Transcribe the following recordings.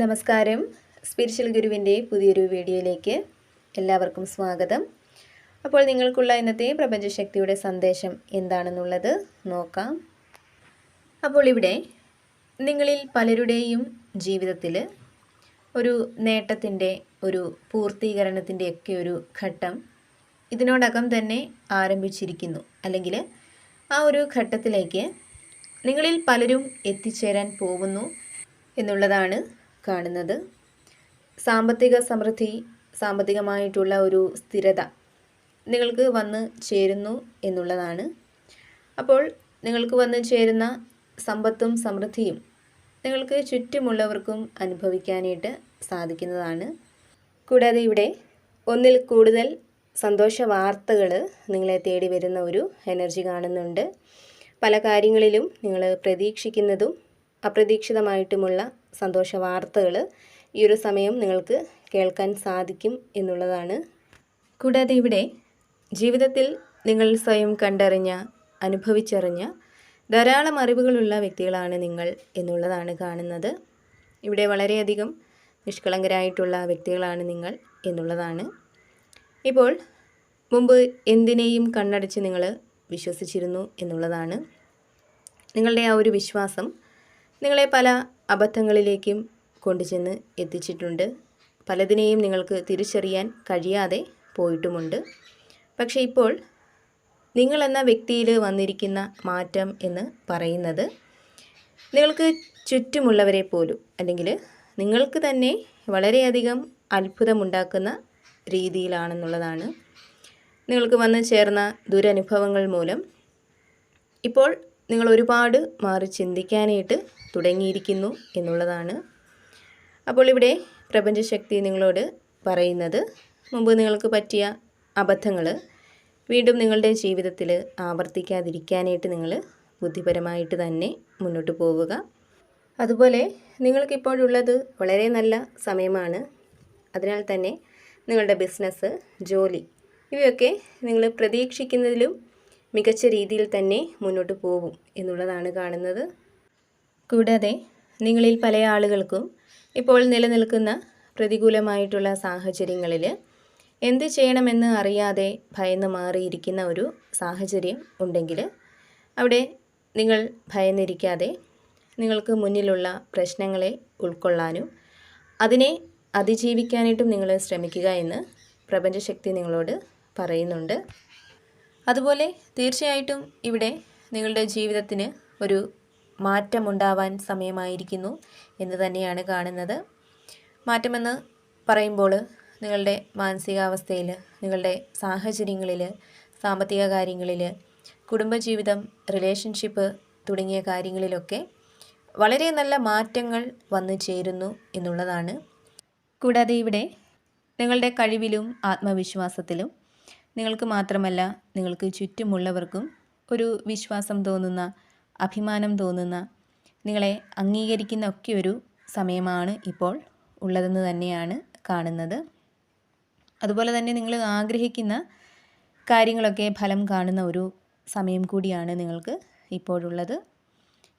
നമസ്കാരം. സ്പിരിച്വൽ ഗുരുവിന്റെ പുതിയൊരു വീഡിയോയിലേക്ക് എല്ലാവർക്കും സ്വാഗതം. അപ്പോൾ നിങ്ങൾക്കുള്ള ഇന്നത്തെ പ്രപഞ്ചശക്തിയുടെ സന്ദേശം എന്താണെന്നുള്ളത് നോക്കാം. അപ്പോൾ ഇവിടെ നിങ്ങളിൽ പലരുടെയും ജീവിതത്തിൽ ഒരു നേട്ടത്തിന്റെ ഒരു പൂർത്തീകരണത്തിന്റെയൊക്കെ ഒരു ഘട്ടം ഇതിനോടകം തന്നെ ആരംഭിച്ചിരിക്കുന്നു. അല്ലെങ്കിൽ ആ ഒരു ഘട്ടത്തിലേക്ക് നിങ്ങളിൽ പലരും എത്തിച്ചേരാൻ പോകുന്നു എന്നുള്ളതാണ് കാണുന്നത്. സാമ്പത്തിക സമൃദ്ധി സാമ്പത്തികമായിട്ടുള്ള ഒരു സ്ഥിരത നിങ്ങൾക്ക് വന്ന് ചേരുന്നു എന്നുള്ളതാണ്. അപ്പോൾ നിങ്ങൾക്ക് വന്ന് ചേരുന്ന സമ്പത്തും സമൃദ്ധിയും നിങ്ങൾക്ക് ചുറ്റുമുള്ളവർക്കും അനുഭവിക്കാനായിട്ട് സാധിക്കുന്നതാണ്. കൂടാതെ ഇവിടെ ഒന്നിൽ കൂടുതൽ സന്തോഷ വാർത്തകൾ നിങ്ങളെ തേടി വരുന്ന ഒരു എനർജി കാണുന്നുണ്ട്. പല കാര്യങ്ങളിലും നിങ്ങൾ പ്രതീക്ഷിക്കുന്നതും അപ്രതീക്ഷിതമായിട്ടുമുള്ള സന്തോഷ വാർത്തകൾ ഈ ഒരു സമയം നിങ്ങൾക്ക് കേൾക്കാൻ സാധിക്കും എന്നുള്ളതാണ്. കൂടാതെ ഇവിടെ ജീവിതത്തിൽ നിങ്ങൾ സ്വയം കണ്ടറിഞ്ഞ അനുഭവിച്ചറിഞ്ഞ ധാരാളം അറിവുകളുള്ള വ്യക്തികളാണ് നിങ്ങൾ എന്നുള്ളതാണ് കാണുന്നത്. ഇവിടെ വളരെയധികം നിഷ്കളങ്കരായിട്ടുള്ള വ്യക്തികളാണ് നിങ്ങൾ എന്നുള്ളതാണ്. ഇപ്പോൾ മുമ്പ് എന്തിനേയും കണ്ണടച്ച് നിങ്ങൾ വിശ്വസിച്ചിരുന്നു എന്നുള്ളതാണ്. നിങ്ങളുടെ ആ ഒരു വിശ്വാസം നിങ്ങളെ പല അബദ്ധങ്ങളിലേക്കും കൊണ്ടുചെന്ന് എത്തിച്ചിട്ടുണ്ട്. പലതിനെയും നിങ്ങൾക്ക് തിരിച്ചറിയാൻ കഴിയാതെ പോയിട്ടുമുണ്ട്. പക്ഷേ ഇപ്പോൾ നിങ്ങളെന്ന വ്യക്തിയിൽ വന്നിരിക്കുന്ന മാറ്റം എന്ന് പറയുന്നത് നിങ്ങൾക്ക് ചുറ്റുമുള്ളവരെ പോലും അല്ലെങ്കിൽ നിങ്ങൾക്ക് തന്നെ വളരെയധികം അത്ഭുതമുണ്ടാക്കുന്ന രീതിയിലാണെന്നുള്ളതാണ്. നിങ്ങൾക്ക് വന്നു ചേർന്ന ദുരനുഭവങ്ങൾ മൂലം. ഇപ്പോൾ നിങ്ങൾ ഒരുപാട് മാറി ചിന്തിക്കാനായിട്ട് തുടങ്ങിയിരിക്കുന്നു എന്നുള്ളതാണ്. അപ്പോൾ ഇവിടെ പ്രപഞ്ചശക്തി നിങ്ങളോട് പറയുന്നത് മുമ്പ് നിങ്ങൾക്ക് പറ്റിയ അബദ്ധങ്ങൾ വീണ്ടും നിങ്ങളുടെ ജീവിതത്തിൽ ആവർത്തിക്കാതിരിക്കാനായിട്ട് നിങ്ങൾ ബുദ്ധിപരമായിട്ട് തന്നെ മുന്നോട്ട് പോവുക. അതുപോലെ നിങ്ങൾക്കിപ്പോഴുള്ളത് വളരെ നല്ല സമയമാണ്. അതിനാൽ തന്നെ നിങ്ങളുടെ ബിസിനസ് ജോലി ഇവയൊക്കെ നിങ്ങൾ പ്രതീക്ഷിക്കുന്നതിലും മികച്ച രീതിയിൽ തന്നെ മുന്നോട്ട് പോകും എന്നുള്ളതാണ് കാണുന്നത്. കൂടാതെ നിങ്ങളിൽ പല ആളുകൾക്കും ഇപ്പോൾ നിലനിൽക്കുന്ന പ്രതികൂലമായിട്ടുള്ള സാഹചര്യങ്ങളിൽ എന്ത് ചെയ്യണമെന്ന് അറിയാതെ ഭയന്ന് മാറിയിരിക്കുന്ന ഒരു സാഹചര്യം ഉണ്ടെങ്കിൽ അവിടെ നിങ്ങൾ ഭയന്നിരിക്കാതെ നിങ്ങൾക്ക് മുന്നിലുള്ള പ്രശ്നങ്ങളെ ഉൾക്കൊള്ളാനും അതിനെ അതിജീവിക്കാനായിട്ടും നിങ്ങൾ ശ്രമിക്കുക എന്ന് പ്രപഞ്ചശക്തി നിങ്ങളോട് പറയുന്നുണ്ട്. അതുപോലെ തീർച്ചയായിട്ടും ഇവിടെ നിങ്ങളുടെ ജീവിതത്തിന് ഒരു മാറ്റമുണ്ടാവാൻ സമയമായിരിക്കുന്നു എന്ന് തന്നെയാണ് കാണുന്നത്. മാറ്റമെന്ന് പറയുമ്പോൾ നിങ്ങളുടെ മാനസികാവസ്ഥയിൽ നിങ്ങളുടെ സാഹചര്യങ്ങളിൽ സാമ്പത്തിക കാര്യങ്ങളിൽ കുടുംബജീവിതം റിലേഷൻഷിപ്പ് തുടങ്ങിയ കാര്യങ്ങളിലൊക്കെ വളരെ നല്ല മാറ്റങ്ങൾ വന്നു ചേരുന്നു എന്നുള്ളതാണ്. കൂടാതെ ഇവിടെ നിങ്ങളുടെ കഴിവിലും ആത്മവിശ്വാസത്തിലും നിങ്ങൾക്ക് മാത്രമല്ല നിങ്ങൾക്ക് ചുറ്റുമുള്ളവർക്കും ഒരു വിശ്വാസം തോന്നുന്ന അഭിമാനം തോന്നുന്ന നിങ്ങളെ അംഗീകരിക്കുന്ന ഒക്കെ ഒരു സമയമാണ് ഇപ്പോൾ ഉള്ളതെന്ന് തന്നെയാണ് കാണുന്നത്. അതുപോലെ തന്നെ നിങ്ങൾ ആഗ്രഹിക്കുന്ന കാര്യങ്ങളൊക്കെ ഫലം കാണുന്ന ഒരു സമയം കൂടിയാണ് നിങ്ങൾക്ക് ഇപ്പോഴുള്ളത്.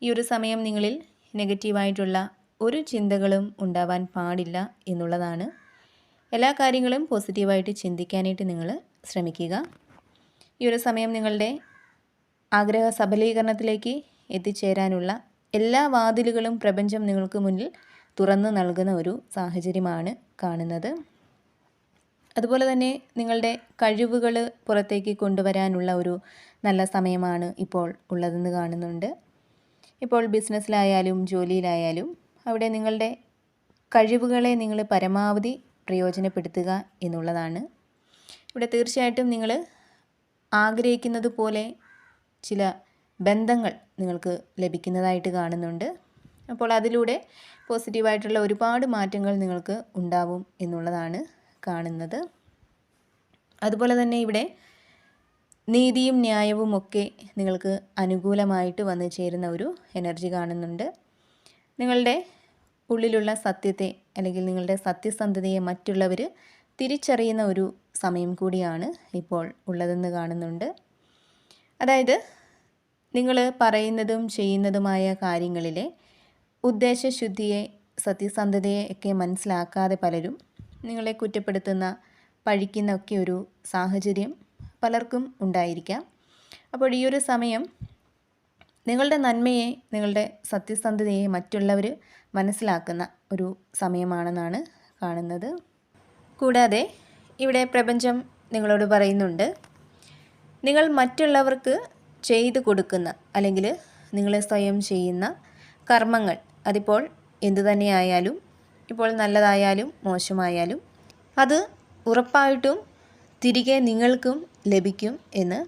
ഈ ഒരു സമയം നിങ്ങളിൽ നെഗറ്റീവായിട്ടുള്ള ഒരു ചിന്തകളും ഉണ്ടാവാൻ പാടില്ല എന്നുള്ളതാണ് എല്ലാ കാര്യങ്ങളും പോസിറ്റീവായിട്ട് ചിന്തിക്കാനായിട്ട് നിങ്ങൾ ശ്രമിക്കുക. ഈ ഒരു സമയം നിങ്ങളുടെ ആഗ്രഹ സബലീകരണത്തിലേക്ക് എത്തിച്ചേരാനുള്ള എല്ലാ വാതിലുകളും പ്രപഞ്ചം നിങ്ങൾക്ക് മുന്നിൽ തുറന്നു നൽകുന്ന ഒരു സാഹചര്യമാണ് കാണുന്നത്. അതുപോലെ തന്നെ നിങ്ങളുടെ കഴിവുകൾ പുറത്തേക്ക് കൊണ്ടുവരാനുള്ള ഒരു നല്ല സമയമാണ് ഇപ്പോൾ ഉള്ളതെന്ന് കാണുന്നുണ്ട്. ഇപ്പോൾ ബിസിനസ്സിലായാലും ജോലിയിലായാലും അവിടെ നിങ്ങളുടെ കഴിവുകളെ നിങ്ങൾ പരമാവധി പ്രയോജനപ്പെടുത്തുക എന്നുള്ളതാണ്. ഇവിടെ തീർച്ചയായിട്ടും നിങ്ങൾ ആഗ്രഹിക്കുന്നത് പോലെ ചില ബന്ധങ്ങൾ നിങ്ങൾക്ക് ലഭിക്കുന്നതായിട്ട് കാണുന്നുണ്ട്. അപ്പോൾ അതിലൂടെ പോസിറ്റീവായിട്ടുള്ള ഒരുപാട് മാറ്റങ്ങൾ നിങ്ങൾക്ക് ഉണ്ടാവും എന്നുള്ളതാണ് കാണുന്നത്. അതുപോലെ തന്നെ ഇവിടെ നീതിയും ന്യായവും ഒക്കെ നിങ്ങൾക്ക് അനുകൂലമായിട്ട് വന്നു ചേരുന്ന ഒരു എനർജി കാണുന്നുണ്ട്. നിങ്ങളുടെ ഉള്ളിലുള്ള സത്യത്തെ അല്ലെങ്കിൽ നിങ്ങളുടെ സത്യസന്ധതയെ മറ്റുള്ളവർ തിരിച്ചറിയുന്ന ഒരു സമയം കൂടിയാണ് ഇപ്പോൾ ഉള്ളതെന്ന് കാണുന്നുണ്ട്. അതായത് നിങ്ങൾ പറയുന്നതും ചെയ്യുന്നതുമായ കാര്യങ്ങളിലെ ഉദ്ദേശശുദ്ധിയെ സത്യസന്ധതയെ ഒക്കെ മനസ്സിലാക്കാതെ പലരും നിങ്ങളെ കുറ്റപ്പെടുത്തുന്ന പഴിക്കുന്ന ഒക്കെ ഒരു സാഹചര്യം പലർക്കും ഉണ്ടായിരിക്കാം. അപ്പോൾ ഈ ഒരു സമയം നിങ്ങളുടെ നന്മയെ നിങ്ങളുടെ സത്യസന്ധതയെ മറ്റുള്ളവർ മനസ്സിലാക്കുന്ന ഒരു സമയമാണെന്നാണ് കാണുന്നത്. കൂടാതെ ഇവിടെ പ്രപഞ്ചം നിങ്ങളോട് പറയുന്നുണ്ട് നിങ്ങൾ മറ്റുള്ളവർക്ക് ചെയ്തു കൊടുക്കുന്ന അല്ലെങ്കിൽ നിങ്ങൾ സ്വയം ചെയ്യുന്ന കർമ്മങ്ങൾ അതിപ്പോൾ എന്തു തന്നെയായാലും ഇപ്പോൾ നല്ലതായാലും മോശമായാലും അത് ഉറപ്പായിട്ടും തിരികെ നിങ്ങൾക്കും ലഭിക്കും എന്ന്.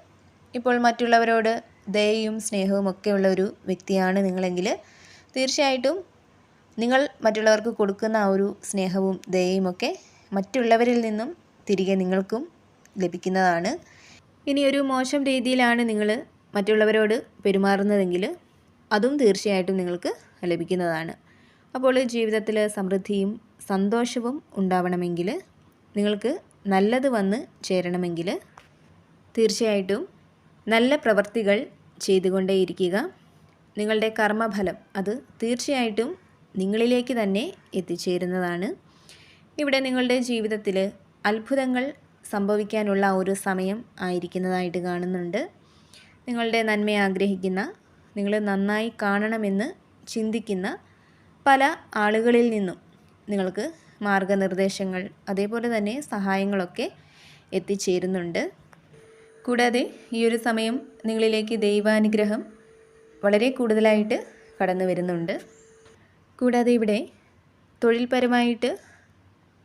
ഇപ്പോൾ മറ്റുള്ളവരോട് ദയയും സ്നേഹവും ഒക്കെയുള്ള ഒരു വ്യക്തിയാണ് നിങ്ങളെങ്കിൽ തീർച്ചയായിട്ടും നിങ്ങൾ മറ്റുള്ളവർക്ക് കൊടുക്കുന്ന ആ ഒരു സ്നേഹവും ദയയുമൊക്കെ മറ്റുള്ളവരിൽ നിന്നും തിരികെ നിങ്ങൾക്കും ലഭിക്കുന്നതാണ്. ഇനി ഒരു മോശം രീതിയിലാണ് നിങ്ങൾ മറ്റുള്ളവരോട് പെരുമാറുന്നതെങ്കിൽ അതും തീർച്ചയായിട്ടും നിങ്ങൾക്ക് ലഭിക്കുന്നതാണ്. അപ്പോൾ ജീവിതത്തിൽ സമൃദ്ധിയും സന്തോഷവും ഉണ്ടാവണമെങ്കിൽ നിങ്ങൾക്ക് നല്ലത് വന്ന് ചേരണമെങ്കിൽ തീർച്ചയായിട്ടും നല്ല പ്രവർത്തികൾ ചെയ്തുകൊണ്ടേയിരിക്കുക. നിങ്ങളുടെ കർമ്മഫലം അത് തീർച്ചയായിട്ടും നിങ്ങളിലേക്ക് തന്നെ എത്തിച്ചേരുന്നതാണ്. ഇവിടെ നിങ്ങളുടെ ജീവിതത്തിൽ അത്ഭുതങ്ങൾ സംഭവിക്കാനുള്ള ഒരു സമയം ആയിരിക്കുന്നതായിട്ട് കാണുന്നുണ്ട്. നിങ്ങളുടെ നന്മയെ ആഗ്രഹിക്കുന്ന നിങ്ങൾ നന്നായി കാണണമെന്ന് ചിന്തിക്കുന്ന പല ആളുകളിൽ നിന്നും നിങ്ങൾക്ക് മാർഗനിർദ്ദേശങ്ങൾ അതേപോലെ തന്നെ സഹായങ്ങളൊക്കെ എത്തിച്ചേരുന്നുണ്ട്. കൂടാതെ ഈ ഒരു സമയം നിങ്ങളിലേക്ക് ദൈവാനുഗ്രഹം വളരെ കൂടുതലായിട്ട് കടന്നു വരുന്നുണ്ട്. കൂടാതെ ഇവിടെ തൊഴിൽപരമായിട്ട്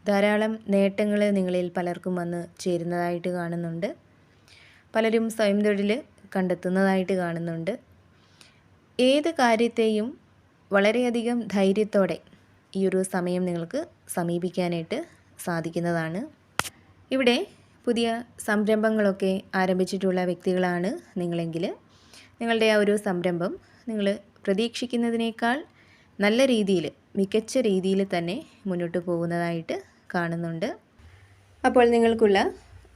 ധാരാളം നേട്ടങ്ങൾ നിങ്ങളിൽ പലർക്കും വന്ന് ചേരുന്നതായിട്ട് കാണുന്നുണ്ട്. പലരും സ്വയം തൊഴിൽ കണ്ടെത്തുന്നതായിട്ട് കാണുന്നുണ്ട്. ഏത് കാര്യത്തെയും വളരെയധികം ധൈര്യത്തോടെ ഈ ഒരു സമയം നിങ്ങൾക്ക് സമീപിക്കാനായിട്ട് സാധിക്കുന്നതാണ്. ഇവിടെ പുതിയ സംരംഭങ്ങളൊക്കെ ആരംഭിച്ചിട്ടുള്ള വ്യക്തികളാണ് നിങ്ങളെങ്കിൽ നിങ്ങളുടെ ആ ഒരു സംരംഭം നിങ്ങൾ പ്രതീക്ഷിക്കുന്നതിനേക്കാൾ നല്ല രീതിയിൽ മികച്ച രീതിയിൽ തന്നെ മുന്നോട്ട് പോകുന്നതായിട്ട് കാണുന്നുണ്ട്. അപ്പോൾ നിങ്ങൾക്കുള്ള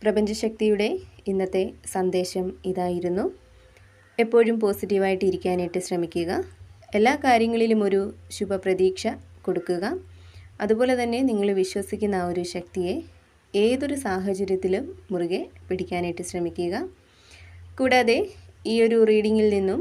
പ്രപഞ്ചശക്തിയുടെ ഇന്നത്തെ സന്ദേശം ഇതായിരുന്നു. എപ്പോഴും പോസിറ്റീവായിട്ട് ഇരിക്കാനായിട്ട് ശ്രമിക്കുക. എല്ലാ കാര്യങ്ങളിലും ഒരു ശുഭപ്രതീക്ഷ കൊടുക്കുക. അതുപോലെ തന്നെ നിങ്ങൾ വിശ്വസിക്കുന്ന ആ ഒരു ശക്തിയെ ഏതൊരു സാഹചര്യത്തിലും മുറുകെ പിടിക്കാനായിട്ട് ശ്രമിക്കുക. കൂടാതെ ഈ ഒരു റീഡിങ്ങിൽ നിന്നും